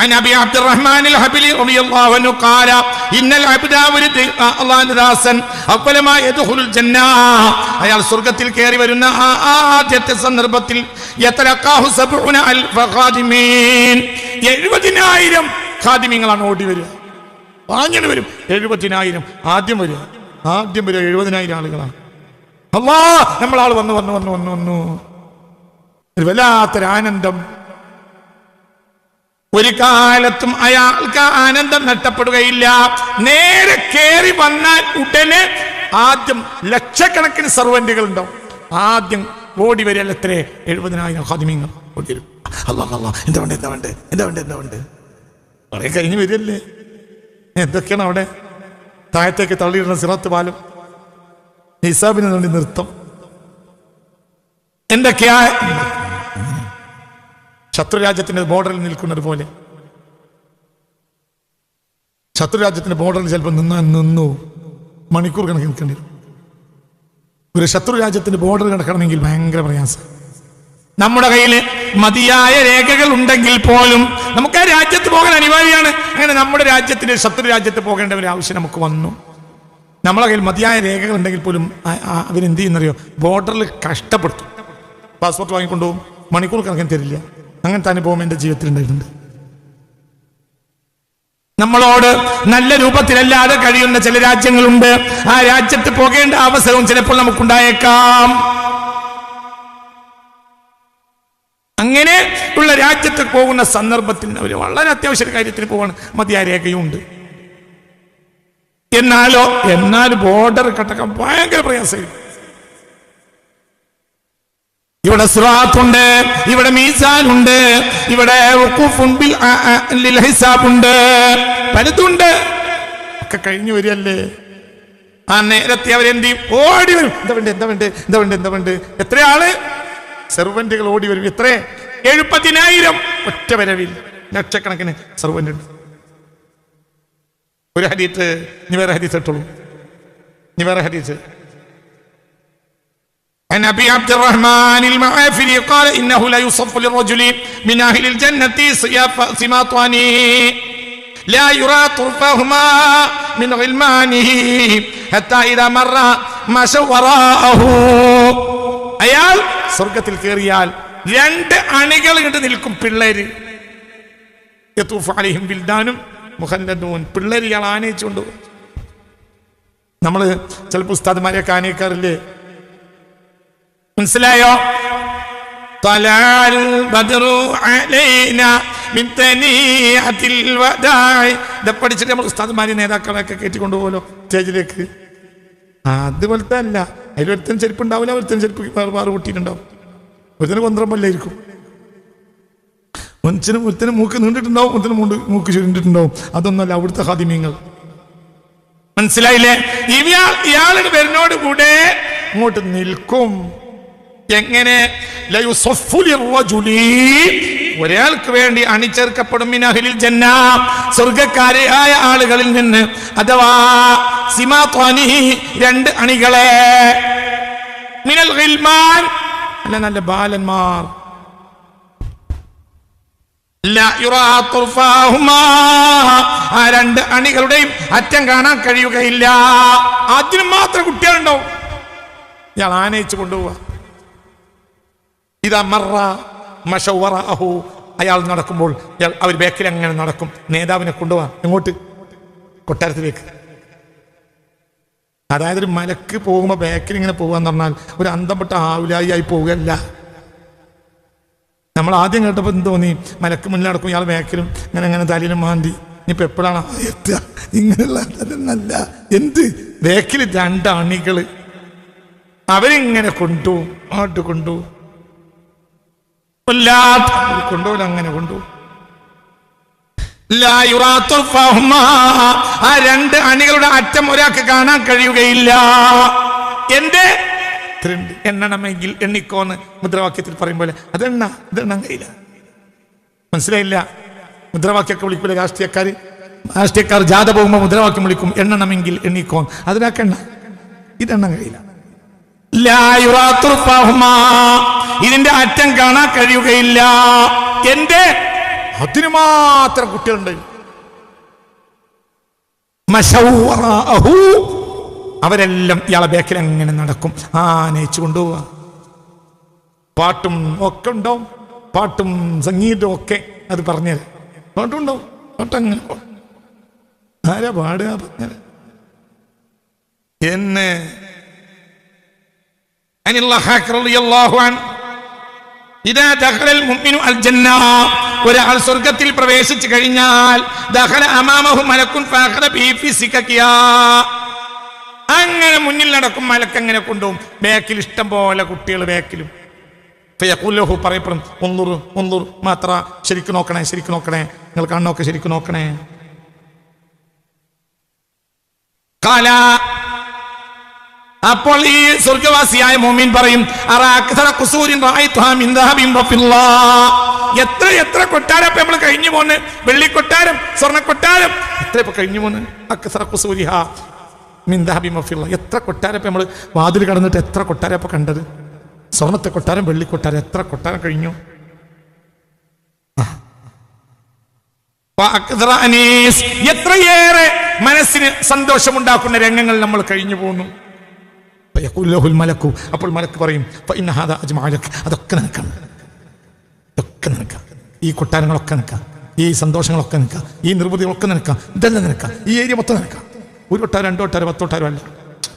عن ابي عبد الرحمن الحبلي رضي الله عنه قال ان العبد ولد الله داسن اول ما يدخل الجنه അയാൾ സ്വർഗ്ഗത്തിൽ കയറി വരുന്ന ആ ആദ്യത്തെ സന്ദർഭത്തിൽ യതലഖാഹു സബ്ഉന അൽഫ ഖാദിമീൻ എഴുപതിനായിരം ഖാദിമീങ്ങളാണ് ഓടി വരിക അങ്ങനെ വരും എഴുപതിനായിരം ആദ്യം വരിക ആദ്യം വരിക എഴുപതിനായിരം ആളുകളാണ് അല്ലാ നമ്മളാൾ വന്നു വന്നു വന്നു വന്നു വന്നു ഒരു വല്ലാത്തൊരു ആനന്ദം ഒരു കാലത്തും അയാൾക്ക് ആനന്ദം നഷ്ടപ്പെടുകയില്ല. നേരെ കയറി വന്നാൽ ഉടനെ ആദ്യം ലക്ഷക്കണക്കിന് സർവന്റുകൾ ഉണ്ടാവും ആദ്യം ഓടി വരില്ല എത്ര എഴുപതിനായിരം ഹാദിമീങ്ങൾ ഓടി വരും. അല്ലാ എന്താ വേണ്ട എന്താ വേണ്ട എന്താ വേണ്ട എന്താ വേണ്ട? കുറെ കഴിഞ്ഞ് വരില്ലേ എന്തൊക്കെയാണ് അവിടെ? താഴത്തേക്ക് തള്ളിയിടുന്ന സിറത്ത് പാലം. നിസാബിന് വേണ്ടി നൃത്തം എന്തൊക്കെയാ? ശത്രുരാജ്യത്തിന്റെ ബോർഡറിൽ നിൽക്കുന്നത് പോലെ. ശത്രുരാജ്യത്തിന്റെ ബോർഡറിൽ ചിലപ്പോൾ നിന്ന് നിന്നു മണിക്കൂർ കണക്കിന് നിൽക്കേണ്ടി വരും. ഒരു ശത്രുരാജ്യത്തിന്റെ ബോർഡർ കിടക്കണമെങ്കിൽ ഭയങ്കര പ്രയാസം. നമ്മുടെ കയ്യിൽ മതിയായ രേഖകൾ ഉണ്ടെങ്കിൽ പോലും നമുക്ക് ആ രാജ്യത്ത് പോകാൻ അനിവാര്യമാണ്. അങ്ങനെ നമ്മുടെ രാജ്യത്തിന്റെ ശത്രു രാജ്യത്ത് പോകേണ്ട ഒരു ആവശ്യം നമുക്ക് വന്നു. നമ്മളെ കയ്യിൽ മതിയായ രേഖകൾ ഉണ്ടെങ്കിൽ പോലും അവരെന്ത് ചെയ്യുന്നറിയോ? ബോർഡറിൽ കഷ്ടപ്പെടുത്തും പാസ്പോർട്ട് വാങ്ങിക്കൊണ്ടുപോകും മണിക്കൂർ കണക്കിന് തരില്ല. അങ്ങനത്തെ അനുഭവം എന്റെ ജീവിതത്തിൽ ഉണ്ടായിട്ടുണ്ട്. നമ്മളോട് നല്ല രൂപത്തിലല്ലാതെ കഴിയുന്ന ചില രാജ്യങ്ങളുണ്ട്. ആ രാജ്യത്ത് പോകേണ്ട അവസരവും ചിലപ്പോൾ നമുക്കുണ്ടായേക്കാം. അങ്ങനെ ഉള്ള രാജ്യത്ത് പോകുന്ന സന്ദർഭത്തിൽ അവർ വളരെ അത്യാവശ്യ കാര്യത്തിന് പോവാണ് മതിയായ രേഖയുണ്ട് എന്നാലോ എന്നാൽ ബോർഡർ കട്ടക്കാൻ ഭയങ്കര പ്രയാസമായിരിക്കും. ഇവിടെ സിറാത്തുണ്ട് ഇവിടെ മീസാനുണ്ട് ഇവിടെ ഹിസാബുണ്ട്. പലതുണ്ട്. ഒക്കെ കഴിഞ്ഞു വരികയല്ലേ? ആ നേരത്തെ അവരെന്ത് ചെയ്യും? ഓടി വരും. എന്താ വേണ്ട എന്താ വേണ്ട എന്താ വേണ്ട എന്താ വേണ്ട? എത്ര ആൾ സെർവന്റുകൾ ഓടി വരും. എത്ര? എഴുപതിനായിരം ഒറ്റ വരവിൽ. ലക്ഷക്കണക്കിന് സെർവന്റ് ഉണ്ട്. ഒരു ഹരീത്ത് ഇനി വേറെ ഹരീത്ത് ഇട്ടോളൂ. ഇനി വേറെ عن ابي عبد الرحمن المعافري قال انه لا يصف للرجل من اهل الجنه صياف- سماطان لا يرى طرفهما من غلمانه حتى اذا مر مشى وراءه അയാൾ സ്വർഗത്തിൽ കയറിയാൽ രണ്ട് അണികൾ ഇങ്ങോട്ട് നിൽക്കും പിള്ളേര് യത്തൂഫ് അലൈഹിം ബിൽദാനും മുഹല്ലദൂൻ പിള്ളേര് ഇയാൾ ആനയിച്ചുകൊണ്ട് നമ്മൾ ചിലപ്പോൾ ഉസ്താദ്മാരെയൊക്കെ ആനയിക്കാറില്ലേ മനസ്സിലായോ? പഠിച്ചിട്ട് നമ്മൾ ഉസ്താദ്മാരി നേതാക്കളൊക്കെ കയറ്റിക്കൊണ്ടു പോലോ സ്റ്റേജിലേക്ക്. അതുപോലത്തെ അല്ല അതിലൊരുത്തൻ ചെരുപ്പ് ഉണ്ടാവില്ല ഒരുത്തൻ ചെരുപ്പ് വേറെ വേറെ കൂട്ടിയിട്ടുണ്ടാവും ഒരുത്തന് കൊന്ത്രമ്പല്ലായിരിക്കും മനുഷ്യനും ഒരുത്തനും മൂക്ക് നീണ്ടിട്ടുണ്ടാവും ഒരുത്തനും മൂണ്ട് മൂക്ക് ചുരുണ്ടിട്ടുണ്ടാവും. അതൊന്നല്ല അവിടുത്തെ ഹാദിമീങ്ങൾ മനസ്സിലായില്ലേ? ഇയാളുടെ പേരിനോട് കൂടെ ഇങ്ങോട്ട് നിൽക്കും. എങ്ങനെ. ഒരാൾക്ക് വേണ്ടി അണിചേർക്കപ്പെടും മിനഹലിൽ ജന്ന. സ്വർഗക്കാരായ ആളുകളിൽ നിന്ന്. അഥവാ സിമാത്വാനി രണ്ട് അണികളെ. മിനൽ ഗിൽമാൻ. നല്ല നല്ല ബാലന്മാർ. ആ രണ്ട് അണികളുടെയും അറ്റം കാണാൻ കഴിയുകയില്ല. അതിനും മാത്രം കുട്ടികളുണ്ടാവും. ഇയാൾ ആനയിച്ചു കൊണ്ടുപോവാ. ഇതാ മറ മഷവറഹു അയാൾ നടക്കുമ്പോൾ അയാൾ അവർ ബേക്കിൽ അങ്ങനെ നടക്കും. നേതാവിനെ കൊണ്ടുപോവാ എങ്ങോട്ട്? കൊട്ടാരത്തിലേക്ക് അതായത് ഒരു മലക്ക് പോകുമ്പോൾ ബേക്കിൽ ഇങ്ങനെ പോകാന്ന് പറഞ്ഞാൽ ഒരു അന്തപ്പെട്ട ആവിലായി ആയി പോവുകയല്ല നമ്മൾ ആദ്യം കേട്ടപ്പോൾ എന്ത് തോന്നി? മലക്ക് മുന്നിൽ നടക്കും ഇയാൾ ബേക്കിലും ഇങ്ങനെ അങ്ങനെ തലയിലും മാന്തി. ഇനിയിപ്പോൾ എപ്പോഴാണ് എത്തുക ഇങ്ങനെയുള്ള എന്ത്? ബേക്കിൽ രണ്ട് അവരിങ്ങനെ കൊണ്ടുപോകും അങ്ങോട്ട് കൊണ്ടുപോകും കൊണ്ടുപോലും അങ്ങനെ കൊണ്ടുപോകും. ആ രണ്ട് അണികളുടെ അറ്റം ഒരാൾക്ക് കാണാൻ കഴിയുകയില്ല. എന്റെ. എണ്ണണമെങ്കിൽ എണ്ണിക്കോന്ന് മുദ്രാവാക്യത്തിൽ പറയും പോലെ അതെണ്ണ ഇതെണ്ണാൻ കഴിയില്ല മനസ്സിലായില്ല? മുദ്രാവാക്യൊക്കെ വിളിക്കൂല രാഷ്ട്രീയക്കാർ? രാഷ്ട്രീയക്കാർ ജാഥ പോകുമ്പോൾ മുദ്രാവാക്യം വിളിക്കും എണ്ണണമെങ്കിൽ എണ്ണിക്കോൻ അതിനാക്കെണ്ണ? ഇതെണ്ണാൻ കഴിയില്ല. ഇതിന്റെ അറ്റം കാണാൻ കഴിയുകയില്ല. എന്റെ അതിനു മാത്രം കുട്ടികളുണ്ട്. അവരെല്ലാം ഇയാളെ ബേക്കിൽ അങ്ങനെ നടക്കും? ആനയിച്ചു കൊണ്ടുപോവാ. പാട്ടും ഒക്കെ ഉണ്ടാവും. പാട്ടും സംഗീതവും ഒക്കെ അത് പറഞ്ഞത് പാട്ടുണ്ടാവും പാട്ടങ്ങനെ ആരാ പാടുക പറഞ്ഞത്? എന്ന് അനിൽ ഹാഖ് رضي الله عنه إذا دخل المؤمن الجنة ഒരാൾ സ്വർഗത്തിൽ പ്രവേശിച്ചു കഴിഞ്ഞാൽ ദഖല അമാമഹു സികകിയ അങ്ങനെ മുന്നിൽ നടക്കും മലക്ക് അങ്ങനെ കൊണ്ടുപോകും. ബാക്കിൽ ഇഷ്ടം പോലെ കുട്ടികൾ ബാക്കിലും. ഫയഖുല്ലഹു പറയപ്പെടും ഒന്നൂറ് ഒന്നൂറ് മാത്ര ശരിക്കും നോക്കണേ ശരിക്കും നോക്കണേ. നിങ്ങൾ കണ്ണൊക്കെ ശരിക്കും നോക്കണേ. കാല അപ്പോൾ ഈ സ്വർഗവാസിയായ മോമിൻ പറയും. എത്ര എത്ര കൊട്ടാരം ഇപ്പൊ നമ്മൾ കഴിഞ്ഞു പോന്ന് വെള്ളി കൊട്ടാരം സ്വർണ കൊട്ടാരം എത്ര ഇപ്പൊ കഴിഞ്ഞു പോന്ന് അക്സറ ദഹബിൻ വഫില്ലാ. എത്ര കൊട്ടാരം നമ്മൾ വാതിൽ കടന്നിട്ട് എത്ര കൊട്ടാരം ഇപ്പൊ കണ്ടത് സ്വർണത്തെ കൊട്ടാരം വെള്ളി കൊട്ടാരം എത്ര കൊട്ടാരം കഴിഞ്ഞു. എത്രയേറെ മനസ്സിന് സന്തോഷമുണ്ടാക്കുന്ന രംഗങ്ങൾ നമ്മൾ കഴിഞ്ഞു പോകുന്നു അപ്പോൾ മലക്ക് പറയും അതൊക്കെ നിനക്കാണ്. ഇതൊക്കെ നിനക്കാം. ഈ കൊട്ടാരങ്ങളൊക്കെ നിനക്കാം. ഈ സന്തോഷങ്ങളൊക്കെ നിനക്കാം. ഈ നിർവൃതികളൊക്കെ നിനക്കാം. ഇതെല്ലാം നിനക്കാം. ഈ ഏരിയ മൊത്തം നിനക്കാം. ഒരു കൊട്ടാരം രണ്ടു കൊട്ടാരം പത്ത് കൊട്ടാരം അല്ല.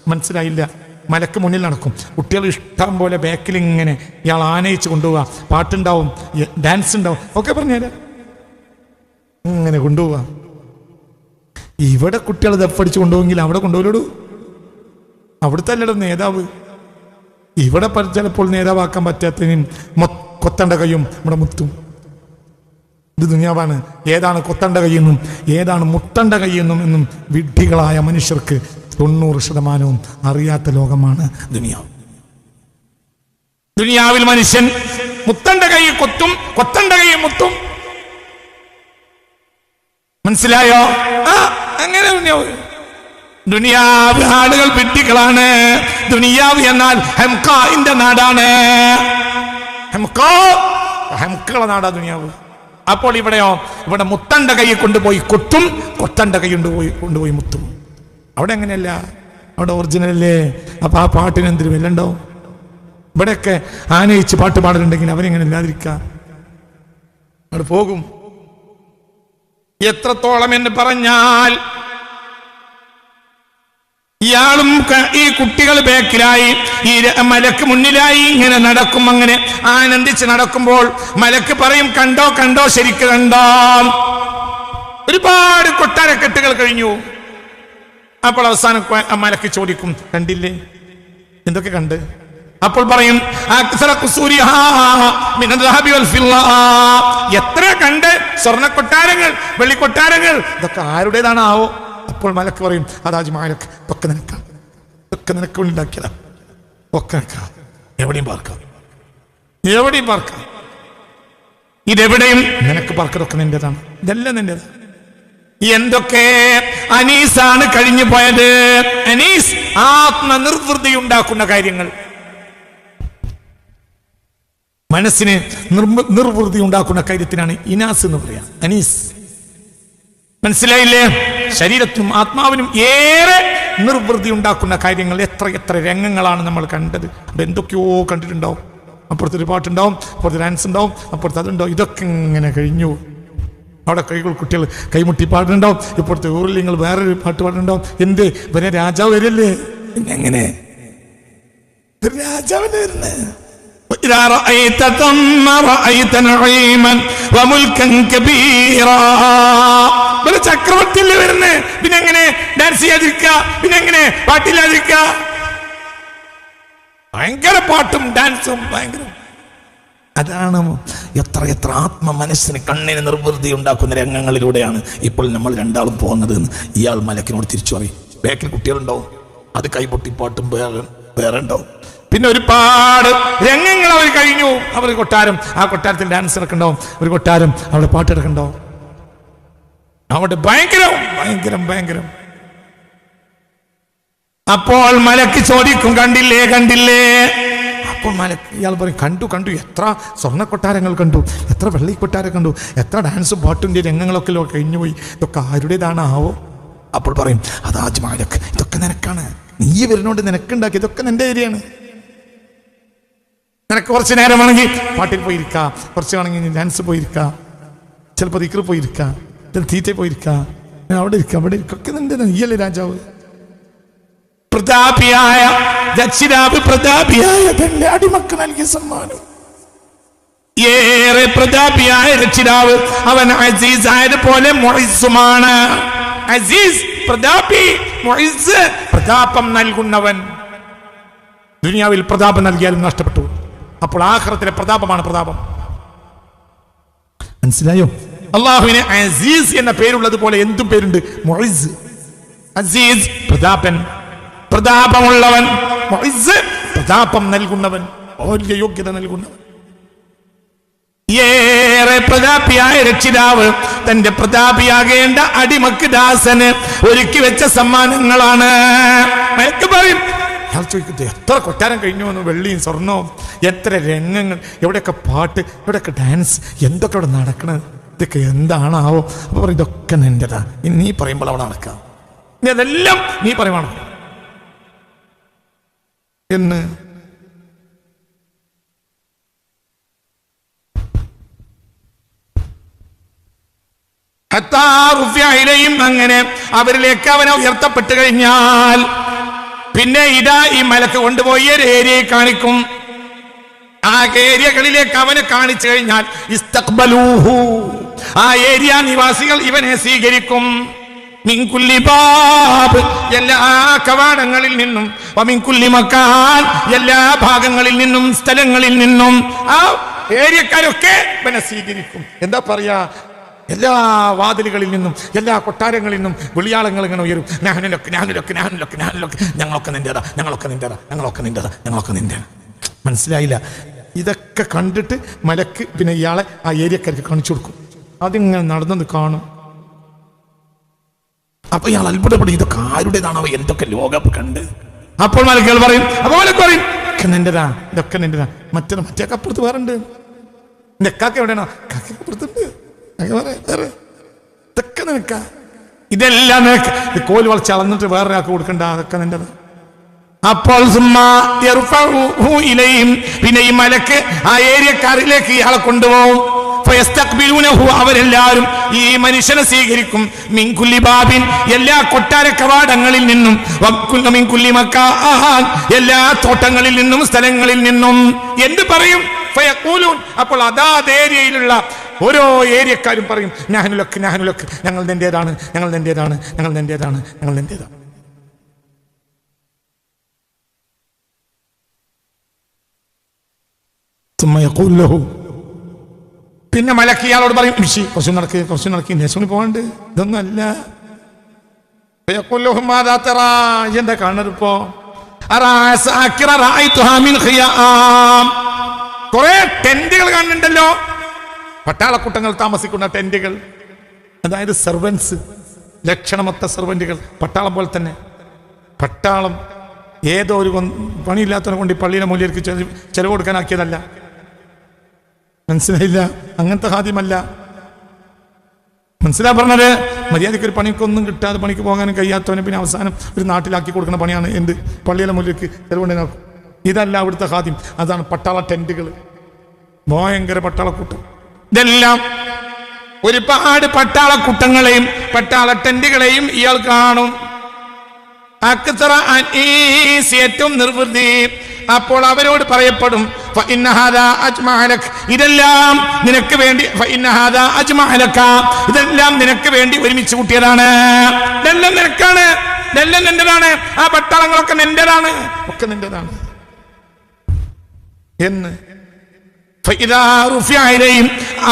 മനസ്സിലായില്ല. മലക്ക് മുന്നിൽ നടക്കും. കുട്ടികൾ ഇഷ്ടം പോലെ ബാക്കിൽ ഇങ്ങനെ ഇയാൾ ആനയിച്ച് കൊണ്ടുപോവാ. പാട്ടുണ്ടാവും ഡാൻസ് ഉണ്ടാവും. ഒക്കെ പറഞ്ഞേരാ ഇങ്ങനെ കൊണ്ടുപോവാ. ഇവിടെ കുട്ടികൾ ദപ്പടിച്ച് കൊണ്ടുപോകെങ്കിൽ അവിടെ കൊണ്ടുപോലോടൂ അവിടുത്തെ അല്ലടോ നേതാവ്. ഇവിടെ ചിലപ്പോൾ നേതാവാക്കാൻ പറ്റാത്തതിനും കൊത്തണ്ട കയ്യും ഇവിടെ മുത്തും. ഇത് ദുനിയാവാണ്. ഏതാണ് കൊത്തണ്ട കൈയെന്നും ഏതാണ് മുത്തണ്ട കൈയെന്നും എന്നും വിഡ്ഢികളായ മനുഷ്യർക്ക് തൊണ്ണൂറ് ശതമാനവും അറിയാത്ത ലോകമാണ് ദുനിയാവ് ദുനിയാവിൽ മനുഷ്യൻ മുത്തണ്ട കൈ കൊത്തും കൊത്തണ്ട കൈ മുത്തും. മനസ്സിലായോ? ആ അങ്ങനെ ദുനിയാവ്? ദുനിയാവ് ആളുകൾ വിട്ടികളാണ് ദുനിയാവ് എന്നാൽ ഹെംകാന്റെ നാടാണ്. ഹെംകാ ഹെംക്കള നാടാ ദുനിയാവ്. അപ്പോൾ ഇവിടെയോ ഇവിടെ മുത്തണ്ട കൈ കൊണ്ടുപോയി കൊത്തും കൊത്തണ്ട കൈ കൊണ്ടുപോയി കൊണ്ടുപോയി മുത്തും. അവിടെ എങ്ങനെയല്ല? അവിടെ ഒറിജിനലല്ലേ അപ്പൊ ആ പാട്ടിന് എന്തൊരു വല്ലണ്ടോ ഇവിടെയൊക്കെ ആനയിച്ച് പാട്ട് പാടലുണ്ടെങ്കിൽ അവരെങ്ങനെ ഇല്ലാതിരിക്കാം? അവിടെ പോകും. എത്രത്തോളം എന്ന് പറഞ്ഞാൽ ഇയാളും ഈ കുട്ടികൾ ബേക്കിലായി. ഈ മലക്ക് മുന്നിലായി ഇങ്ങനെ നടക്കും അങ്ങനെ. ആനന്ദിച്ച് നടക്കുമ്പോൾ മലക്ക് പറയും കണ്ടോ കണ്ടോ ശരിക്ക് കണ്ടോ ഒരുപാട് കൊട്ടാരക്കെട്ടുകൾ കഴിഞ്ഞു. അപ്പോൾ അവസാനം മലക്ക് ചോദിക്കും കണ്ടില്ലേ? എന്തൊക്കെ കണ്ട്? അപ്പോൾ പറയും. എത്ര കണ്ട് സ്വർണ കൊട്ടാരങ്ങൾ വെള്ളിക്കൊട്ടാരങ്ങൾ ഇതൊക്കെ ആരുടേതാണ് ആവോ അപ്പോൾ മലക്ക് പറയും അതാജ് മാലക്ക് ഒക്കെ നിനക്ക് ഒക്കെ നിനക്ക് ഉണ്ടാക്കിയതാ ഒക്കെ നിനക്കാം. എവിടെയും പാർക്കാം. എവിടെയും പാർക്കാം. ഇതെവിടെയും നിനക്ക് പാർക്കതൊക്കെ നിന്റേതാണ്. ഇതെല്ലാം നിന്റേതാണ് എന്തൊക്കെ അനീസാണ് കഴിഞ്ഞു പോയത്. അനീസ് ആത്മനിർവൃതി ഉണ്ടാക്കുന്ന കാര്യങ്ങൾ. മനസ്സിന് നിർവൃതി ഉണ്ടാക്കുന്ന കാര്യത്തിനാണ് ഇനാസ് എന്ന് പറയാം. അനീസ്. മനസ്സിലായില്ലേ? ശരീരത്തിനും ആത്മാവിനും ഏറെ നിർവൃതി ഉണ്ടാക്കുന്ന കാര്യങ്ങൾ എത്ര എത്ര രംഗങ്ങളാണ് നമ്മൾ കണ്ടത്. അപ്പൊ എന്തൊക്കെയോ കണ്ടിട്ടുണ്ടാവും. അപ്പുറത്തൊരു പാട്ടുണ്ടാവും അപ്പുറത്ത് ഡാൻസ് ഉണ്ടാവും അപ്പുറത്ത് അതുണ്ടാവും. ഇതൊക്കെ ഇങ്ങനെ കഴിഞ്ഞു. അവിടെ കൈകൾ കുട്ടികൾ കൈമുട്ടി പാടുന്നുണ്ടാവും. ഇപ്പുറത്തെ ഊരിൽ നിങ്ങൾ വേറൊരു പാട്ട് പാടുന്നുണ്ടാവും. എന്ത്? ഇവരെ രാജാവ് വരില്ലേ എങ്ങനെ രാജാവിനെ രാജാവിന്റെ വരുന്നേ وإذا رأيت ثم رأيت نعيما وملكا كبيرا ഇവര് ചക്രവർത്തിയല്ലേ വരുന്നേ പിന്നെ എങ്ങനെ ഡാൻസ് ചെയ്യാതിരിക്ക പിന്നെ എങ്ങനെ പാട്ടില്ലാതിരിക്ക ഭയങ്കര പാട്ടും ഡാൻസും ഭയങ്കര അതാണ് എത്ര എത്ര ആത്മ മനസ്സിന് കണ്ണിന് നിർവൃതി ഉണ്ടാക്കുന്ന രംഗങ്ങളിലൂടെയാണ് ഇപ്പോൾ നമ്മൾ രണ്ടാളും പോകുന്നത് എന്ന് ഇയാൾ മലക്കിനോട് തിരിച്ചു പറയും ബാക്കിൽ കുട്ടികളുണ്ടാവും അത് കൈപൊട്ടിപ്പാട്ടും വേറെ വേറെ ഉണ്ടാവും പിന്നെ ഒരുപാട് രംഗങ്ങൾ അവർ കഴിഞ്ഞു അവർ കൊട്ടാരം. ആ കൊട്ടാരത്തിൽ ഡാൻസ് എടുക്കണ്ടോ ഒരു കൊട്ടാരം അവിടെ പാട്ട് എടുക്കണ്ടാവും അവിടെ ഭയങ്കരം ഭയങ്കരം ഭയങ്കരം. അപ്പോൾ മലക്ക് ചോദിക്കും കണ്ടില്ലേ കണ്ടില്ലേ? അപ്പോൾ മലക്ക് ഇയാൾ പറയും കണ്ടു കണ്ടു. എത്ര സ്വർണ കൊട്ടാരങ്ങൾ കണ്ടു. എത്ര വെള്ളി കൊട്ടാരം കണ്ടു. എത്ര ഡാൻസ് പാട്ടിന്റെ രംഗങ്ങളൊക്കെ കഴിഞ്ഞുപോയി. കഴിഞ്ഞു പോയി ഇതൊക്കെ ആരുടേതാണ് ആവോ അപ്പോൾ പറയും അത് മാലക്ക് ഇതൊക്കെ നിനക്കാണ്. നീ വരുന്നോണ്ട് നിനക്കുണ്ടാക്കി ഇതൊക്കെ നിന്റെ ഏരിയയാണ്. നിനക്ക് കുറച്ച് നേരം വേണമെങ്കിൽ പാട്ടിൽ പോയിരിക്കാം. കുറച്ച് വേണമെങ്കിൽ ഡാൻസ് പോയിരിക്കാം. ചിലപ്പോൾ ദിക്കർ പോയിരിക്കാം. ചില തീറ്റ പോയിരിക്കാം. ഞാൻ അവിടെ ഇരിക്കാം അവിടെ ഇരിക്കൊക്കെ നിന്റെ നീയല്ലേ രാജാവ്? പ്രതാപിയായ രക്ഷിതാവ് പ്രതാപിയായ തന്റെ അടിമക്ക് നൽകിയ സമ്മാനം. ഏറെ പ്രതാപിയായ രക്ഷിതാവ് അവൻ അസീസ് ആയതുപോലെ മൊഴിസുമാണ് അസീസ് പ്രതാപി മൊഴിസ് പ്രതാപം നൽകുന്നവൻ. ദുനിയാവിൽ പ്രതാപം നൽകിയാലും നഷ്ടപ്പെട്ടു. അപ്പോൾ ആഹ്റത്തിലെ പ്രതാപമാണ് പ്രതാപം. മനസ്സിലായോ? അള്ളാഹുവിനെ അസീസ് എന്ന പേരുള്ളത് പോലെ എന്തും പേരുണ്ട്? മൊയ്സ് അസീസ് പ്രതാപൻ. പ്രതാപമുള്ളവൻ. മൊയ്സ് പ്രതാപം നൽകുന്നവൻ. വലിയ യോഗ്യത നൽകുന്നവൻ. ഏറെ പ്രതാപിയായ രക്ഷിതാവ് തന്റെ പ്രതാപിയാകേണ്ട അടിമക്ക് ദാസന് ഒരുക്കി വെച്ച സമ്മാനങ്ങളാണ്. പറയും അയാൾ ചോദിക്കുന്നത് എത്ര കൊട്ടാരം കഴിഞ്ഞു വന്നു വെള്ളിയും സ്വർണവും എത്ര രംഗങ്ങൾ എവിടെയൊക്കെ പാട്ട് എവിടെയൊക്കെ ഡാൻസ് എന്തൊക്കെ അവിടെ നടക്കണത് ഇതൊക്കെ എന്താണാവോ. അപ്പൊ പറയും ഇതൊക്കെ നിന്റെതാ. ഇനി നീ പറയുമ്പോൾ അവിടെ നടക്കാം. ഇനി അതെല്ലാം നീ പറയുവാണ്. എന്ന് അങ്ങനെ അവരിലേക്ക് അവനെ ഉയർത്തപ്പെട്ടു കഴിഞ്ഞാൽ പിന്നെ ഇതാ ഈ മലക്ക് കൊണ്ടുപോയി ഒരു ഏരിയയെ കാണിക്കും. ആ ഏരിയകളിലേക്ക് അവനെ കാണിച്ചു കഴിഞ്ഞാൽ ആ ഏരിയ നിവാസികൾ ഇവനെ സ്വീകരിക്കും. ബാബ് എല്ലാ കവാടങ്ങളിൽ നിന്നും. മക്കാൻ എല്ലാ ഭാഗങ്ങളിൽ നിന്നും സ്ഥലങ്ങളിൽ നിന്നും. ആ ഏരിയക്കാരൊക്കെ ഇവനെ സ്വീകരിക്കും. എന്താ പറയാ? എല്ലാ വാതിലുകളിൽ നിന്നും എല്ലാ കൊട്ടാരങ്ങളിൽ നിന്നും വിളിയാളങ്ങൾ ഇങ്ങനെ ഉയരും. ഞാനിലൊക്കെ ഞാനിലൊക്കെ ഞാനിലൊക്കെ ഞാനിലൊക്കെ ഞങ്ങളൊക്കെ നിന്റേതാ ഞങ്ങളൊക്കെ നിന്റേതാ ഞങ്ങളൊക്കെ നിന്റേതാ ഞങ്ങളൊക്കെ നിന്റെ മനസ്സിലായില്ല. ഇതൊക്കെ കണ്ടിട്ട് മലക്ക് പിന്നെ ഇയാളെ ആ ഏരിയക്കാർക്ക് കാണിച്ചു കൊടുക്കും. അതിങ്ങനെ നടന്നത് കാണും. അപ്പൊ ഇയാൾ അത്ഭുതപ്പെടും ഇതൊക്കെ ആരുടേതാണോ എന്തൊക്കെ ലോകം കണ്ട്? അപ്പോൾ മലക്കുകൾ പറയും അപ്പൊ മലക്ക് പറയും "ഇതൊക്കെ നിന്റേതാ ഇതൊക്കെ നിന്റേതാ. മറ്റേ മറ്റേ അപ്പുറത്ത് വേറെ എന്റെ എവിടെയാണോ കാക്ക അപ്പുറത്തുണ്ട് കാക്ക വേറെ വേറെ ഇതെല്ലാം ഇത് കോൽ വളച്ച് അളന്നിട്ട് വേറെ ആൾക്ക് കൊടുക്കണ്ട അതൊക്കെ നിന്റെ അപ്പോൾ പിന്നെ ഈ മലക്ക് ആ ഏരിയക്കാരിലേക്ക് ഇയാളെ കൊണ്ടുപോകും. അവരെല്ലാവരും ഈ മനുഷ്യനെ സ്വീകരിക്കും. മിൻകുല്ലി ബാബിൻ എല്ലാ കൊട്ടാര കവാടങ്ങളിൽ നിന്നും മിൻകുല്ലി മക്കാൻ എല്ലാ തോട്ടങ്ങളിൽ നിന്നും സ്ഥലങ്ങളിൽ നിന്നും. എന്ത് പറയും? അപ്പോൾ അതാത് ഏരിയയിലുള്ള ഓരോ ഏരിയക്കാരും പറയും ഞാനുലൊക്ക് ഞാനുലൊക്ക് ഞങ്ങൾ നിന്റേതാണ് ഞങ്ങൾ നിന്റേതാണ് ഞങ്ങൾ നിന്റേതാണ് ഞങ്ങൾ നിന്റേതാണ്. പിന്നെ മലക്ക് ഇയാളോട് പറയും മിഷി കുറച്ച് നടക്ക് കുറച്ച് നടക്ക് നെസോണി പോകണ്ട് ഇതൊന്നും അല്ല. എന്താ കാണരുപ്പോ കൊറേ ടെന്റുകൾ കാണുന്നുണ്ടല്ലോ. പട്ടാളക്കൂട്ടങ്ങൾ താമസിക്കുന്ന ടെന്റുകൾ. അതായത് സെർവൻസ് ലക്ഷണമൊത്ത സെർവന്റുകൾ പട്ടാളം പോലെ തന്നെ. പട്ടാളം ഏതോ ഒരു പണിയില്ലാത്തവനെ കൊണ്ട് പള്ളിയിലെ മൂല്യർക്ക് ചെലവ് കൊടുക്കാനാക്കിയതല്ല. മനസ്സിലായില്ല? അങ്ങനത്തെ ഹാദ്യമല്ല. മനസ്സിലാ പറഞ്ഞത്? മര്യാദയ്ക്ക് ഒരു പണിക്കൊന്നും കിട്ടാതെ പണിക്ക് പോകാനും കഴിയാത്തവനെ പിന്നെ അവസാനം ഒരു നാട്ടിലാക്കി കൊടുക്കുന്ന പണിയാണ് എന്ത്? പള്ളിയിലെ മൂല്യർക്ക് ചെലവ് നോക്കും ഇതല്ല അവിടുത്തെ ഹാദ്യം. അതാണ് പട്ടാള ടെന്റുകൾ ഭയങ്കര പട്ടാളക്കൂട്ടം. ഇതെല്ലാം ഒരുപാട് പട്ടാളക്കൂട്ടങ്ങളെയും പട്ടാള ടെന്റുകളെയും ഇയാൾ കാണും. ഏറ്റവും നിർവൃതി. അപ്പോൾ അവരോട് പറയപ്പെടും ഇതെല്ലാം നിനക്ക് വേണ്ടി ഇതെല്ലാം നിനക്ക് വേണ്ടി ഒരുമിച്ച് കൂട്ടിയതാണ്. ഇതെല്ലാം നിനക്കാണ്. ഇതെല്ലാം നിന്റേതാണ്. ആ പട്ടാളങ്ങളൊക്കെ നിന്റേതാണ്. ഒക്കെ നിന്റേതാണ്. എന്ന്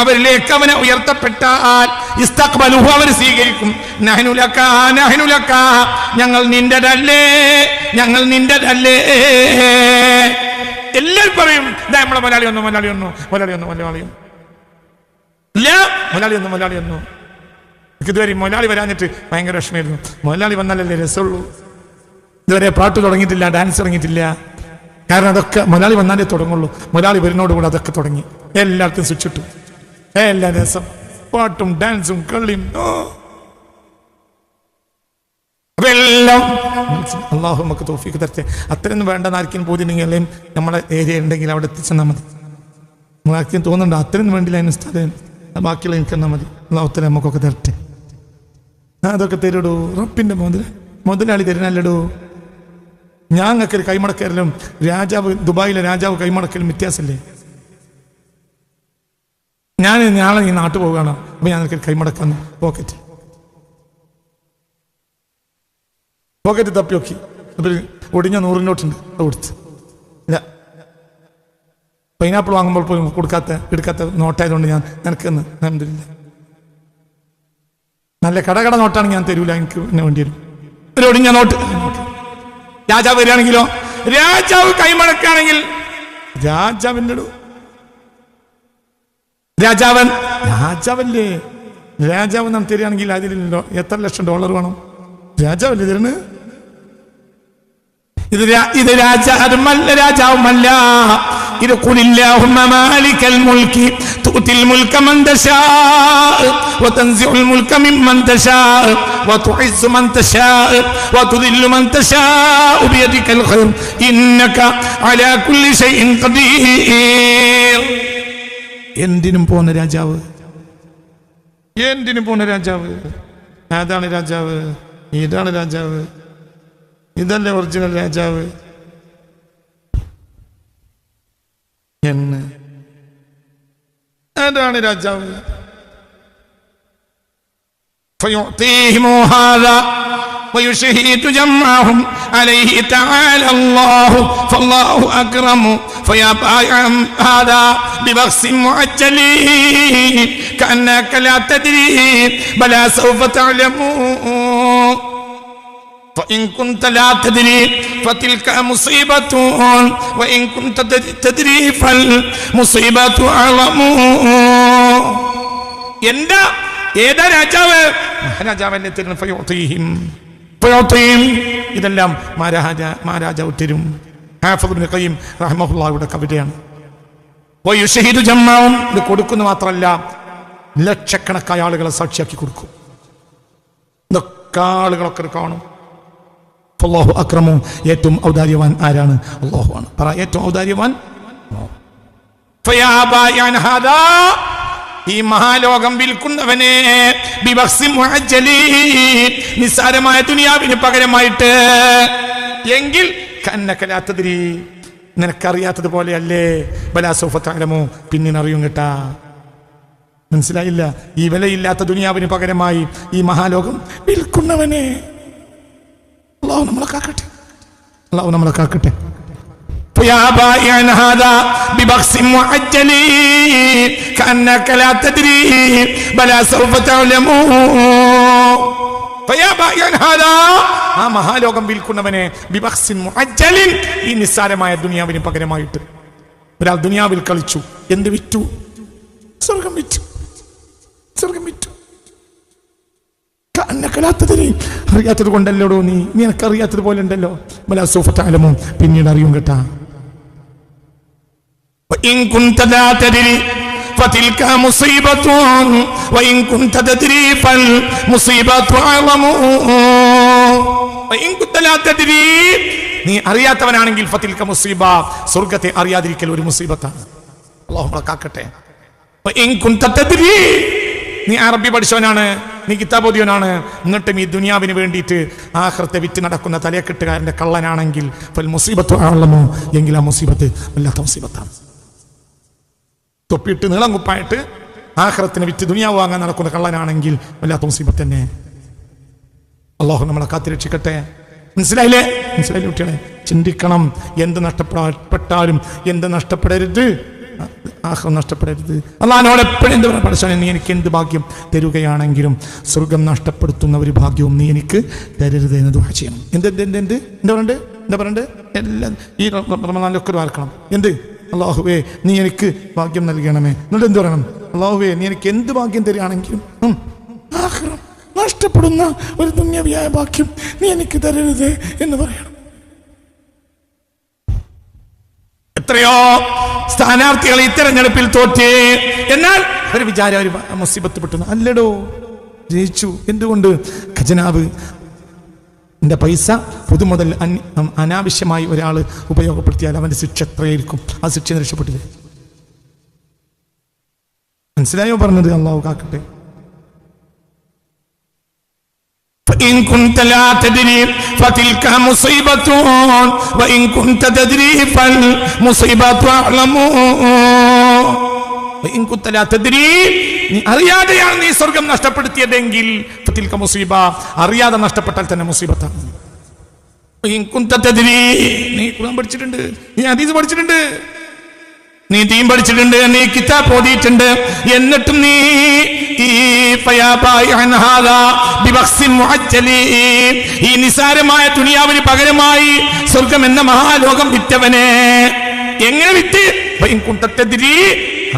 അവരിലേക്ക് അവനെ ഉയർത്തപ്പെട്ടാൽ അവർ സ്വീകരിക്കും. ഞങ്ങൾ ലക നഹ്നു ലക ഞങ്ങൾ നിന്റെതല്ലേ ഞങ്ങൾ നിന്റെതല്ലേ. എല്ലാവരും പറയും "ദാ നമ്മളെ മലയാളി ഒന്നു മലയാളി ഒന്നു മലയാളി ഒന്നു മലയാളി മലയാളി ഒന്നു മലയാളി ഒന്നു ഇതുവരെ മലയാളി വരാഞ്ഞിട്ട് ഭയങ്കര വിഷമായിരുന്നു മലയാളി വന്നാലല്ലേ രസമുള്ളൂ. ഇതുവരെ പാട്ട് തുടങ്ങിയിട്ടില്ല ഡാൻസ് തുടങ്ങിയിട്ടില്ല. കാരണം അതൊക്കെ മുതലാളി വന്നാലേ തുടങ്ങുള്ളൂ. മുതലാളി വരുന്നോടുകൂടെ അതൊക്കെ തുടങ്ങി. എല്ലായിടത്തും സ്വിച്ചിട്ടു എല്ലാ രസം. പാട്ടും ഡാൻസും കളിയും. എല്ലാം അള്ളാഹു നമുക്ക് തോഫിക്ക് തരത്തെ അത്രയൊന്നും വേണ്ടെന്ന് ആർക്കും അല്ലെങ്കിൽ നമ്മളെ ഏരിയ ഉണ്ടെങ്കിൽ അവിടെ എത്തിച്ചെന്നാൽ മതി. നമ്മൾ തോന്നുന്നുണ്ട്? അത്രയൊന്നും വേണ്ടില്ല അതിന് സ്ഥലം ബാക്കിയുള്ള എനിക്ക് തന്നാൽ മതി. അള്ളാഹുത്തല നമുക്കൊക്കെ തരട്ടെ. അതൊക്കെ തരുടൂ? റപ്പിന്റെ മുതൽ മുതലാളി തരുന്നല്ലടൂ ഞാങ്ങൊക്കെ ഒരു കൈമടക്കലും രാജാവ് ദുബായിലെ രാജാവ് കൈമടക്കലും വ്യത്യാസമില്ലേ? ഞാൻ നാളെ ഈ നാട്ടു പോവുകയാണ്. അപ്പൊ ഞാൻ നിനക്ക് കൈമടക്കാന്ന് പോക്കറ്റ് പോക്കറ്റ് തപ്പി നോക്കി. ഒടിഞ്ഞ നൂറിന്റെ നോട്ടുണ്ട് അത് കൊടുത്ത്. ഇല്ല പൈനാപ്പിൾ വാങ്ങുമ്പോൾ പോയി കൊടുക്കാത്ത എടുക്കാത്ത നോട്ടായതുകൊണ്ട് ഞാൻ നിനക്കെന്ന് അൽഹംദുലില്ലാ. നല്ല കടകട നോട്ടാണ് ഞാൻ തരൂല. എനിക്ക് എന്നെ വേണ്ടി വരും. ഒരു ഒടിഞ്ഞ നോട്ട്. രാജാവ് വരികയാണെങ്കിലോ? രാജാവ് കൈമടക്കാണെങ്കിൽ രാജാവിന്റെ രാജാവൻ രാജാവല്ലേ? രാജാവ് നാം തരികയാണെങ്കിൽ അതിലില്ലല്ലോ എത്ര ലക്ഷം ഡോളർ വേണം? രാജാവല്ലേ തരുന്നത്? ഇത് ഇത് രാജാവുമല്ല രാജാവുമല്ല. ഇത് കുലില്ലാഹുമ്മ മാലിക്കൽ മുൽക്കി തുത്തിൽ മുൽക്ക മൻ തശാ وتنزع الملك ممن تشاء وتعز من تشاء وتذل من تشاء بيدك الخير إنك على كل شيء قدير എന്തിനും പോന്ന രാജാവ് എന്തിനും പോന്ന രാജാവ് അതാണ് രാജാവ് ഇതാണ് രാജാവ് ഇതല്ലേ ഒറിജിനൽ രാജാവ് എന്ന് അതാണ് രാജാവ് فيعطيهم هذا ويشهد جمعهم عليه تعالى الله فالله أكرم فيا بايع هذا ببخس معجل كأنك لا تدري بلا سوف تعلم فإن كنت لا تدري فتلك مصيبة وإن كنت تدري فالمصيبة أعظم എന്താ ഏതാ രാജാവ് മഹാരാജാവല്ലേ തരുന്ന ഫയോത്തീഹിം ഫയോത്തീം ഇതെല്ലാം മഹാരാജ മഹാരാജാവ് തരും ഹാഫിദ് ഖയ്യിം റഹ്മഹുള്ളാഹിയുടെ കവിതയാണ് വയുഷഹിദു ജമ്മാവും ഇത് കൊടുക്കുന്നു മാത്രമല്ല ലക്ഷക്കണക്കായ ആളുകളെ സാക്ഷിയാക്കി കൊടുക്കും ഇതൊക്കെ ആളുകളൊക്കെ ഇത് കാണും അള്ളാഹു അക്രമവും ഏറ്റവും ഔദാര്യവാൻ ആരാണ്? അള്ളാഹുവാണ്. പറ ഏറ്റവും ഔദാര്യവാൻ? ഈ മഹാലോകം വിൽക്കുന്നവനെ നിസ്സാരമായ ദുനിയാവിന് പകരമായിട്ട്. എങ്കിൽ കന്നക്കലാത്തതിരി നിനക്കറിയാത്തത് പോലെയല്ലേ? ബലാസോഫത്താലമോ പിന്നിനറിയും കേട്ടാ. മനസ്സിലായില്ല? ഈ വിലയില്ലാത്ത ദുനിയാവിന് പകരമായി ഈ മഹാലോകം വിൽക്കുന്നവനെ. അള്ളാഹു നമ്മളെ കാക്കട്ടെ അള്ളാഹു നമ്മളെ കാക്കട്ടെ فيا بائعا هذا ببخس معجل كأنك لا تدري بلا سوف تعلم فيا بائعا هذا ആ മഹാലോകം വിൽക്കുന്നവനെ ബിബക്സിൻ മുഅജ്ജലിൻ ഈ നിസ്സാരമായ ദുനിയാവിന് പകരമായിട്ട് ഒരാൾ ദുനിയാവിൽ കളിച്ചു എന്ത് വിറ്റു സ്വർഗം വിറ്റു സ്വർഗം വിറ്റു കണ്ണക്കലാത്തതിന് അറിയാത്തത് കൊണ്ടല്ലോടോ നീ നീ എനിക്കറിയാത്തത് പോലെ ഉണ്ടല്ലോ ബലാ സൂഫത്താലമോ പിന്നീട് അറിയും കേട്ടാ وإن كنت لا تدري فتلك مصيبة وإن كنت تدري فالمصيبة أعظم وإن كنت لا تدري നീ അറിയാത്തവനാണെങ്കിൽ ഫത്തിൽക്ക മുസീബ സ്വർഗത്തെ അറിയാതിരിക്കൽ ഒരു മുസീബത്താണ് അള്ളാഹു നമ്മളെ കാക്കട്ടെ وإن كنت تدري നീ അറബി പഠിച്ചവനാണ് നീ കിതാബോധിയനാണ് എന്നിട്ടും ഈ ദുനിയാവിന് വേണ്ടിയിട്ട് ആഹ്രത്തെ വിറ്റ് നടക്കുന്ന തലയക്കെട്ടുകാരന്റെ കള്ളനാണെങ്കിൽ ഫൽ മുസീബത്ത് ആണല്ലോ എങ്കിൽ ആ മുസീബത്ത് വല്ലാത്ത മുസീബത്താണ്. തൊപ്പിയിട്ട് നീളം കുപ്പായിട്ട് ആഹ്രത്തിന് വിറ്റ് ദുനിയാവ് വാങ്ങാൻ നടക്കുന്ന കള്ളനാണെങ്കിൽ വല്ലാത്ത മുസീബത്ത് തന്നെ. അള്ളാഹു നമ്മളെ കാത്തിരക്ഷിക്കട്ടെ മനസ്സിലായില്ലേ? മനസ്സിലായില്ലേ കുട്ടികളെ? ചിന്തിക്കണം. എന്ത് നഷ്ടപ്പെട്ടാലും എന്ത് നഷ്ടപ്പെടരുത്. ആഹ്റം നഷ്ടപ്പെടരുത്. അള്ളഹാനോട് എപ്പോഴും എന്ത് പറയാം പഠിച്ചാൽ നീ എനിക്ക് എന്ത് ഭാഗ്യം തരുകയാണെങ്കിലും സ്വർഗം നഷ്ടപ്പെടുത്തുന്ന ഒരു ഭാഗ്യവും നീ എനിക്ക് തരരുത് എന്ന് ദുഃഖ ചെയ്യണം. എന്ത് എന്ത് എന്ത് എന്ത്? എന്താ പറയണ്ട്? എന്താ പറയണ്ട്? എല്ലാം ഈ റമനാലൊക്കെ വാർക്കണം. എന്ത്? അള്ളാഹുവേ നീ എനിക്ക് ഭാഗ്യം നൽകണമേ. എന്നിട്ട് എന്ത് പറയണം? അള്ളാഹുവേ നീ എനിക്ക് എന്ത് ഭാഗ്യം തരികയാണെങ്കിലും നഷ്ടപ്പെടുന്ന ഒരു ദുന്യവിയായ ഭാഗ്യം നീ എനിക്ക് തരരുത് എന്ന് പറയണം. എത്രയോ സ്ഥാനാർത്ഥികൾ ഈ തെരഞ്ഞെടുപ്പിൽ തോറ്റി. എന്നാൽ ഒരു വിചാരം ഒരു മുസീബത്ത് അല്ലടോ ജയിച്ചു. എന്തുകൊണ്ട്? ഖജനാവ് എന്റെ പൈസ പുതുമുതൽ അന്- അനാവശ്യമായി ഒരാൾ ഉപയോഗപ്പെടുത്തിയാൽ അവന്റെ ശിക്ഷ എത്രയായിരിക്കും? ആ ശിക്ഷ രക്ഷപ്പെട്ടില്ല മനസ്സിലായോ പറഞ്ഞത്? അള്ളാഹു കാക്കട്ടെ. فإن كنت لا تدري فتلك مصيبة وإن كنت تدري فالمصيبة أعلم وإن كنت لا تدري നീ അറിയാതെയാണ് നീ സ്വർഗം നഷ്ടപ്പെടുത്തിയതെങ്കിൽ ഫതിൽക മുസീബ അറിയാതെ നഷ്ടപ്പെട്ടാൽ തന്നെ മുസീബത്താണ് وإن كنت تدري നീ ഖുർആൻ പഠിച്ചിട്ടുണ്ട് നീ ഹദീസ് പഠിച്ചിട്ടുണ്ട് നീ തീം പഠിച്ചിട്ടുണ്ട് നീ കിതാബ് ഓതിയിട്ടുണ്ട്. എന്നിട്ടും നീ ഈ നിസാരമായ ദുനിയാവിന് പകരമായി സ്വർഗം എന്ന മഹാലോകം വിറ്റവനെ. എങ്ങനെ വിറ്റ്? കുണ്ടത്തെതിരി.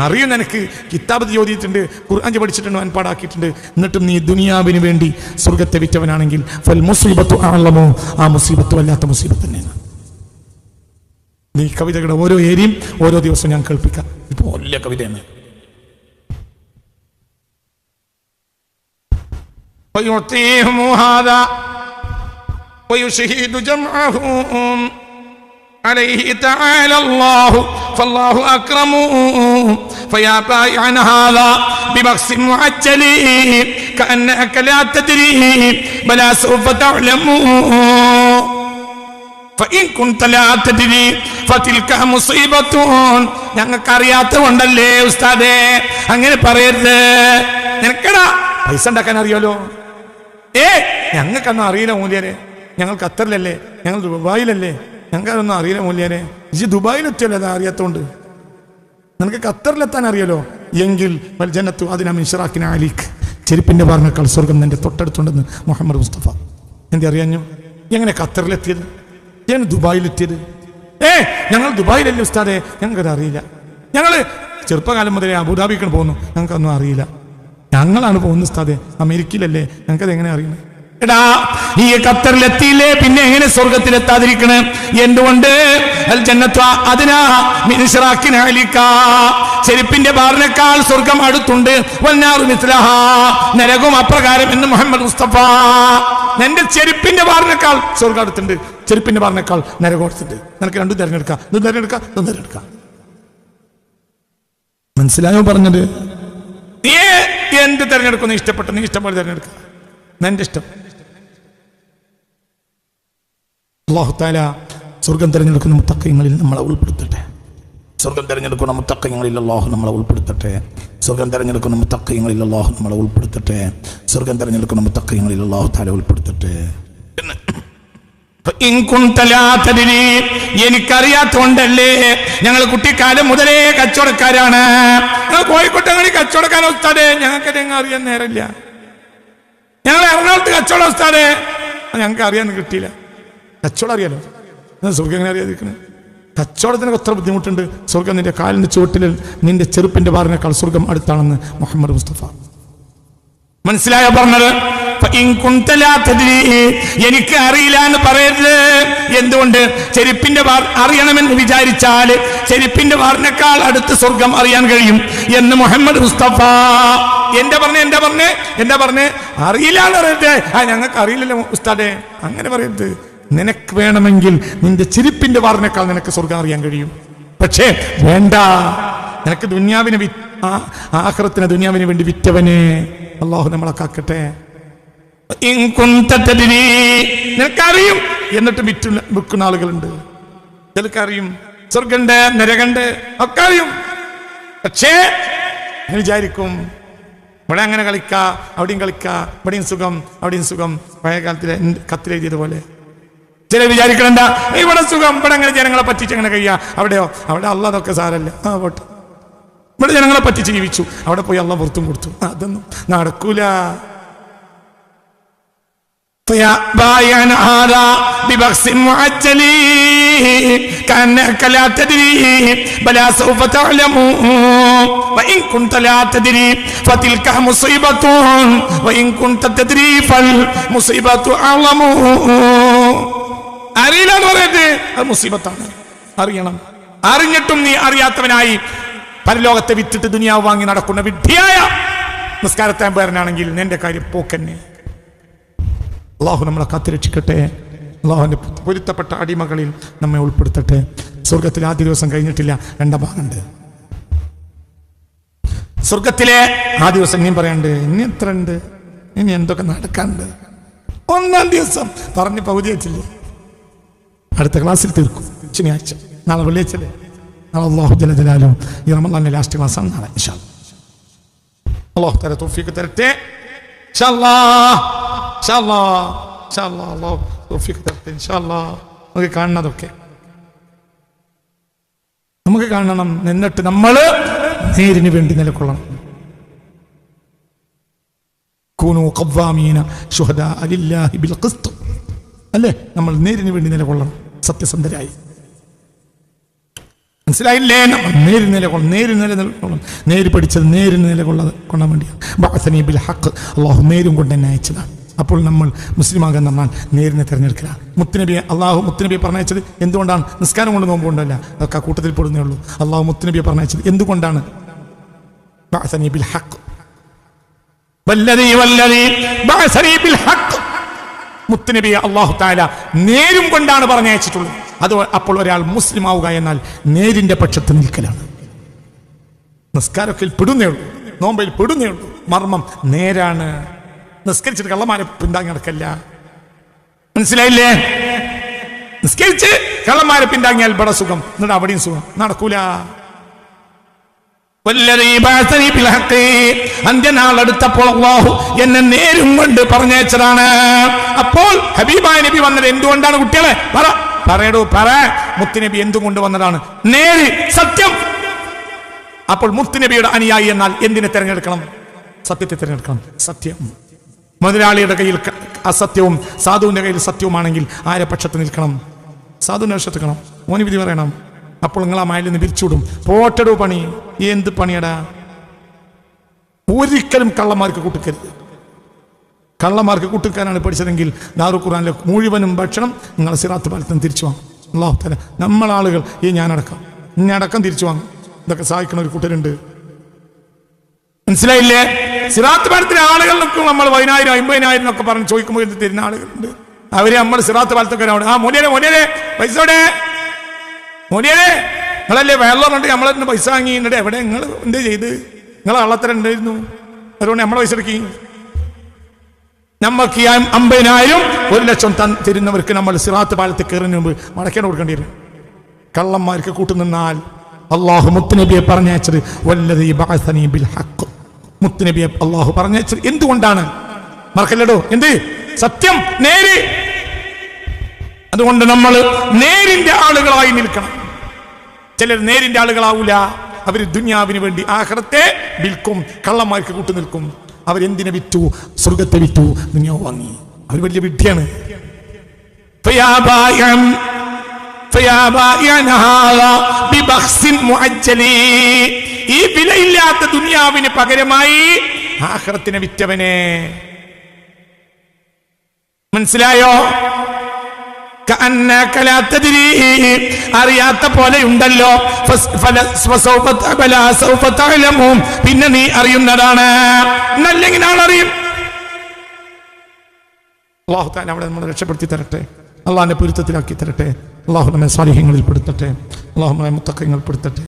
അറിയും നിനക്ക് കിതാബ് ചോദിച്ചിട്ടുണ്ട് ഖുർആൻ പഠിച്ചിട്ടുണ്ട് അൻപാടാക്കിയിട്ടുണ്ട് എന്നിട്ടും നീ ദുനിയാവിന് വേണ്ടി സ്വർഗത്തെ വിറ്റവനാണെങ്കിൽ ഫൽ മുസീബത്തു അഅലമു. ആ മുസീബത്തു അല്ലാത്ത മുസീബത്ത് തന്നെയാണ്. ഈ കവിതകളുടെ ഓരോ ഏരിയയും ഓരോ ദിവസവും ഞാൻ കേൾപ്പിക്കാം ഇപ്പൊ വലിയ കവിതയാണ് ويعطيهم هذا ويشهد جمعهم عليه تعالى الله فالله أكرم فيا بائعا هذا ببخس معجل كأنك لا تدري بلا سوف تعلم ഞങ്ങൾക്ക് അറിയാത്ത കൊണ്ടല്ലേ ഉസ്താദേ? അങ്ങനെ പറയരുത്. നിനക്കടാ പൈസ ഉണ്ടാക്കാൻ അറിയാലോ? ഏ ഞങ്ങൾക്കൊന്നും അറിയില്ല മൂല്യരെ. ഞങ്ങൾ ഖത്തറിലല്ലേ? ഞങ്ങൾ ദുബായിലല്ലേ? ഞങ്ങൾക്കതൊന്നും അറിയില്ല മൂല്യരെ. ഇജ് ദുബായിലെത്തിയല്ലോ അത് അറിയാത്തോണ്ട്? നിനക്ക് ഖത്തറിലെത്താൻ അറിയാലോ? എങ്കിൽ വൽ ജന്നത്തു അതിനാ മിഷറാക്കിന അലീഖ്. ചെരുപ്പിന്റെ പറഞ്ഞേക്കാൾ സ്വർഗം നിന്റെ തൊട്ടടുത്തുണ്ടെന്ന് മുഹമ്മദ് മുസ്തഫ. എന്തറിയാഞ്ഞു എങ്ങനെ ഖത്തറിലെത്തിയത്? ഞാൻ ദുബായിലെത്തിയത് ഏ ഞങ്ങൾ ദുബായിലല്ലേ ഉസ്താദേ? ഞങ്ങൾക്കത് അറിയില്ല. ഞങ്ങൾ ചെറുപ്പകാലം മുതലേ അബുദാബിക്കാണ് പോകുന്നു. ഞങ്ങൾക്കൊന്നും അറിയില്ല. ഞങ്ങളാണ് പോകുന്നത് ഉസ്താദെ. അമേരിക്കയിലല്ലേ? ഞങ്ങൾക്കത് എങ്ങനെ അറിയണം? എടാ ഈ ഖത്തറിലെത്തിയില്ലേ? പിന്നെ എങ്ങനെ സ്വർഗത്തിലെത്താതിരിക്കണേ? എന്തുകൊണ്ട്? ചെരുപ്പിന്റെ ബാറിനേക്കാൾ സ്വർഗം അടുത്തുണ്ട്. വന്നാറു മിസ്ലഹ. നരകം അപ്രകാരം എന്ന് മുഹമ്മദ് മുസ്തഫ. എന്റെ ചെരുപ്പിന്റെ ബാറിനേക്കാൾ സ്വർഗം അടുത്തുണ്ട്. ചെരുപ്പിന്റെ പറഞ്ഞേക്കാൾ നരകോടത്തിന്റെ നിനക്ക് രണ്ടും തിരഞ്ഞെടുക്കാം. ഇത് തിരഞ്ഞെടുക്കാം ഇത് തിരഞ്ഞെടുക്കാം. മനസ്സിലായോ പറഞ്ഞത്? നീ എന്ത് തിരഞ്ഞെടുക്കും? നീ ഇഷ്ടപ്പെട്ടു നീ ഇഷ്ടപ്പെട്ട് തിരഞ്ഞെടുക്കുക നിന്റെ ഇഷ്ടം. അള്ളാഹുത്താല സ്വർഗം തിരഞ്ഞെടുക്കുന്ന മുത്തക്കയങ്ങളിൽ നമ്മളെ ഉൾപ്പെടുത്തട്ടെ. സ്വർഗം തിരഞ്ഞെടുക്കുന്ന മുത്തക്കയങ്ങളിൽ അള്ളാഹു നമ്മളെ ഉൾപ്പെടുത്തട്ടെ. സ്വർഗം തിരഞ്ഞെടുക്കുന്ന മുത്തക്കയങ്ങളിൽ അള്ളാഹു നമ്മളെ ഉൾപ്പെടുത്തട്ടെ. സ്വർഗം തിരഞ്ഞെടുക്കുന്ന മുത്തക്കയങ്ങളിൽ അള്ളാഹു താല ഉൾപ്പെടുത്തട്ടെ. എന്ന് എനിക്കറിയാത്തോണ്ടല്ലേ ഞങ്ങൾ കുട്ടിക്കാലം മുതലേ കച്ചവടക്കാരാണ്. ഞങ്ങൾ കോഴിക്കോട്ടങ്ങളിൽ കച്ചവടക്കാരൻ ഉസ്താദേ ഞങ്ങൾക്ക് ഞങ്ങൾ അറിയാൻ നേരമില്ല. ഞങ്ങൾ എറണാകുളത്ത് കച്ചവടം ഉസ്താദേ ഞങ്ങൾക്ക് അറിയാൻ കിട്ടിയില്ല. കച്ചവടം അറിയാലോ? സുഖം എങ്ങനെ അറിയാതിരിക്കുന്നത് കച്ചവടത്തിനൊക്കെ എത്ര ബുദ്ധിമുട്ടുണ്ട്? സ്വർഗം നിന്റെ കാലിന്റെ ചുവട്ടിൽ നിന്റെ ചെറുപ്പിന്റെ പാറിനേക്കാൾ സ്വർഗം അടുത്താണെന്ന് മുഹമ്മദ് മുസ്തഫ. മനസ്സിലായോ പറഞ്ഞത്? എനിക്ക് അറിയില്ല എന്ന് പറയരുത്. എന്തുകൊണ്ട്? ചെരുപ്പിന്റെ വാർ അറിയണമെന്ന് വിചാരിച്ചാൽ ചെരുപ്പിന്റെ വാറിനേക്കാൾ അടുത്ത് സ്വർഗം അറിയാൻ കഴിയും. എന്ന് മുഹമ്മദ് മുസ്തഫ. എന്റെ പറഞ്ഞ എന്റെ പറഞ്ഞ് എന്റെ പറഞ്ഞ്? അറിയില്ല എന്ന് പറയരുത്. ആ ഞങ്ങൾക്ക് അറിയില്ലല്ലോ ഉസ്താദേ. അങ്ങനെ പറയരുത്. നിനക്ക് വേണമെങ്കിൽ നിന്റെ ചെരുപ്പിന്റെ വാറിനേക്കാൾ നിനക്ക് സ്വർഗം അറിയാൻ കഴിയും. പക്ഷേ വേണ്ട. നിനക്ക് ദുന്യാവിനെ ആഹ്റത്തിന് ദുന്യാവിന് വേണ്ടി വിറ്റവനെ. അള്ളാഹു നമ്മളെ കാക്കട്ടെ. നിനക്കറിയും? എന്നിട്ട് വിറ്റു വിൽക്കുന്ന ആളുകളുണ്ട്. ചിലക്കറിയും സ്വർഗണ്ട് നരകണ്ട് ഒക്കെ അറിയും പക്ഷേ ഞാൻ വിചാരിക്കും ഇവിടെ അങ്ങനെ കളിക്ക അവിടെയും കളിക്ക ഇവിടെയും സുഖം അവിടെയും സുഖം. പഴയ കാലത്തിലെ കത്തിലെഴുതിയതുപോലെ ചില വിചാരിക്കണ്ട ഇവിടെ സുഖം ഇവിടെ അങ്ങനെ ജനങ്ങളെ പറ്റിച്ച് അങ്ങനെ കഴിയാ. അവിടെയോ? അവിടെ അല്ല അതൊക്കെ സാരല്ല ആ പോട്ടെ. ഇവിടെ ജനങ്ങളെ പറ്റിച്ച് ജീവിച്ചു. അവിടെ പോയി അള്ള പുറത്തും കൊടുത്തു. അതൊന്നും നടക്കൂല. فيا بايعا هذا ببخس معجل كأنك لا تدري بلا سوف تعلم وإن كنت لا تدري فتلك مصيبة وإن كنت تدري فالمصيبة أعظم അറിയില്ല എന്ന് പറയരുത് അത് മുസീബത്താണ് അറിയണം അറിഞ്ഞിട്ടും നീ അറിയാത്തവനായി പരലോകത്തെ വിറ്റിട്ട് ദുനിയാവ് വാങ്ങി നടക്കുന്ന വിഡ്ഢിയായ നിസ്കാരത്താമ്പേരനാണെങ്കിൽ നിന്റെ കാര്യം പോക്കന്നെ അള്ളാഹു നമ്മളെ കാത്തുരക്ഷിക്കട്ടെ. അള്ളാഹുവിന്റെ പൊരുത്തപ്പെട്ട അടിമകളിൽ നമ്മെ ഉൾപ്പെടുത്തട്ടെ. സ്വർഗത്തിൽ ആദ്യ ദിവസം കഴിഞ്ഞിട്ടില്ല രണ്ടാം ഭാഗമുണ്ട്. സ്വർഗത്തിലെ ആ ദിവസം ഇനിയും പറയാണ്ട് ഇനി എത്ര ഉണ്ട് ഇനി എന്തൊക്കെ നടക്കാണ്ട് ഒന്നാം ദിവസം പറഞ്ഞ് പകുതി വെച്ചില്ലേ? അടുത്ത ക്ലാസ്സിൽ തീർക്കും ശനിയാഴ്ച നാളെ വെള്ളിയാഴ്ചല്ലേ? നാളെ അള്ളാഹു ജലജലാലും ഈ റമദാന്റെ ലാസ്റ്റ് ക്ലാസ്സാണ് നാളെ. അള്ളാഹു തോഫിക്ക് തരട്ടെ. ഇൻഷാ ഇൻഷാ അല്ലാ. അള്ളാഹു. നമുക്ക് കാണുന്നതൊക്കെ നമുക്ക് കാണണം എന്നിട്ട് നമ്മൾ നേരിന് വേണ്ടി ഖിസ്ത്. അല്ലേ? നമ്മൾ നേരിന് വേണ്ടി നിലകൊള്ളണം. സത്യസന്ധരായി. മനസ്സിലായില്ലേ? നമ്മൾ നേരിന് നിലകൊള്ളണം നില നിലകൊള്ളണം. നേര് പഠിച്ചത് നേരിന് നിലകൊള്ള കൊള്ളാൻ വേണ്ടിയാണ്. ബിൽ ഹഖ്. അള്ളാഹു നേരും കൊണ്ട് എന്നെ അയച്ചതാണ്. അപ്പോൾ നമ്മൾ മുസ്ലിമാകാൻ നമ്മൾ നേരിനെ തിരഞ്ഞെടുക്കലാണ് മുത്തുനബിയെ അള്ളാഹു മുത്തുനബിയെ പറഞ്ഞയച്ചത് എന്തുകൊണ്ടാണ്? നിസ്കാരം കൊണ്ട് നോമ്പുകൊണ്ടല്ല അതൊക്കെ കൂട്ടത്തിൽ പെടുന്നേ ഉള്ളൂ. അള്ളാഹു മുത്തുനബിയെ പറഞ്ഞയച്ചത് എന്തുകൊണ്ടാണ്? മുത്തുനബിയെ അള്ളാഹു താല നേരും കൊണ്ടാണ് പറഞ്ഞയച്ചിട്ടുള്ളത്. അത് അപ്പോൾ ഒരാൾ മുസ്ലിം ആവുക എന്നാൽ നേരിന്റെ പക്ഷത്ത് നിൽക്കലാണ്. നിസ്കാരത്തിൽ പെടുന്നേ ഉള്ളൂ. നോമ്പയിൽ പെടുന്നേ ഉള്ളൂ. മർമ്മം നേരാണ്. നിസ്കരിച്ചിട്ട് കള്ളമാരെ പിന്താങ്ങി നടക്കല്ല. മനസ്സിലായില്ലേ? നിസ്കരിച്ച് കള്ളന്മാരെ പിന്താങ്ങിയാൽ ബട സുഖം. എന്നിട്ട് അവിടെയും സുഖം. നടക്കൂല. അന്ത്യനാൾ അടുത്തപ്പോൾ അല്ലാഹു എന്നെ നേരും കൊണ്ട് പറഞ്ഞയച്ചതാണ്. അപ്പോൾ ഹബീബായ നബി വന്നത് എന്തുകൊണ്ടാണ് കുട്ടികളെ? പറ. പറയടൂ പറ. മുത്തുനബി എന്തുകൊണ്ട് വന്നതാണ്? നേര് സത്യം. അപ്പോൾ മുത്തുനബിയുടെ അനുയായി എന്നാൽ എന്തിനെ തിരഞ്ഞെടുക്കണം? സത്യത്തെ തിരഞ്ഞെടുക്കണം. സത്യം. മുതലാളിയുടെ കയ്യിൽ അസത്യവും സാധുവിന്റെ കയ്യിൽ സത്യവുമാണെങ്കിൽ ആരെ പക്ഷത്ത് നിൽക്കണം? സാധുവിന്റെ പക്ഷത്ത് നിൽക്കണം. മോനി വിധി പറയണം. അപ്പോൾ നിങ്ങൾ ആ മയിൽ നിന്ന് പിരിച്ചുവിടും പോട്ടടു പണി. എന്ത് പണിയടാ? ഒരിക്കലും കള്ളന്മാർക്ക് കൂട്ടിക്കരുത്. കള്ളന്മാർക്ക് കൂട്ടിക്കാനാണ് പഠിച്ചതെങ്കിൽ നാറു ഖുറാനിലെ മുഴുവനും ഭക്ഷണം നിങ്ങൾ സിറാത്ത് പാലത്തിന് തിരിച്ചു വാങ്ങും. അള്ളാഹു തല നമ്മളാളുകൾ ഈ ഞാനടക്കം ഞാനടക്കം തിരിച്ചു വാങ്ങും. ഇതൊക്കെ സഹായിക്കുന്ന ഒരു കൂട്ടരുണ്ട്. മനസ്സിലായില്ലേ? സിറാത്ത് പാലത്തിലെ ആളുകൾക്ക് നമ്മൾ പതിനായിരം അമ്പതിനായിരം എന്നൊക്കെ പറഞ്ഞ് ചോദിക്കുമ്പോൾ എന്ത് തരുന്ന ആളുകളുണ്ട്. അവരെ നമ്മൾ സിറാത്ത് പാലത്തൊക്കെ അവിടെ ആ മോനിയരെ മോനിയരെ പൈസ എവിടെ? മോനിയരെ നിങ്ങളല്ലേ വെള്ളം കണ്ട് നമ്മളെ പൈസ വാങ്ങി എന്നിട്ട് എവിടെ നിങ്ങൾ എന്ത് ചെയ്ത്? നിങ്ങൾ കള്ളത്തരം ഉണ്ടായിരുന്നു. അതുകൊണ്ട് നമ്മളെ പൈസ എടുക്കി. നമ്മൾക്ക് ഈ അമ്പതിനായിരം ഒരു ലക്ഷം തൻ തരുന്നവർക്ക് നമ്മൾ സിറാത്ത് പാലത്ത് കയറുന്നതിന് മുമ്പ് മടക്കേണ്ട കൊടുക്കേണ്ടി വരും. കള്ളന്മാർക്ക് കൂട്ടുനിന്നാൽ അള്ളാഹു മുത്തുനബിയെ പറഞ്ഞയച്ചത് വല്ലതീ ബിൽ ഹഖ്. മുത്തുനബിയെ അള്ളാഹു പറഞ്ഞയച്ചത് എന്തുകൊണ്ടാണ് മറക്കല്ലടോ എന്ത് സത്യം നേര് അതുകൊണ്ട് നമ്മൾ നേരിന്റെ ആളുകളായി നിൽക്കണം ചിലർ നേരിന്റെ ആളുകളാവൂല അവർ ദുന്യാവിന് വേണ്ടി ആഹ്റത്തെ വിൽക്കും കള്ളന്മാർക്ക് കൂട്ടു നിൽക്കും അവരെന്തിനെ വിറ്റു സ്വർഗത്തെ വിറ്റു ദുന്യാവ് വാങ്ങി അവർ വലിയ വിഡ്ഢിയാണ് فيا بايعا فيا بايعا هذا ببخس مؤجل ഈ വിലയില്ലാത്ത ദുനിയാവിന് പകരമായി ആഹ്റത്തിനെ വിറ്റവനെ. മനസ്സിലായോ? അറിയാത്ത പോലെ ഉണ്ടല്ലോ പിന്നെ നീ അറിയുന്നതാണ്. എന്നല്ലെങ്കിൽ അറിയും. അള്ളാഹു താൻ അവിടെ നമ്മളെ രക്ഷപ്പെടുത്തി തരട്ടെ. അള്ളാഹിന്റെ പൊരുത്തത്തിലാക്കി തരട്ടെ. അള്ളാഹു നമ്മെ സാലിഹ്യങ്ങളിൽ പെടുത്തട്ടെ. അള്ളാഹു നമ്മെ മുത്തക്കങ്ങളിൽ പെടുത്തട്ടെ.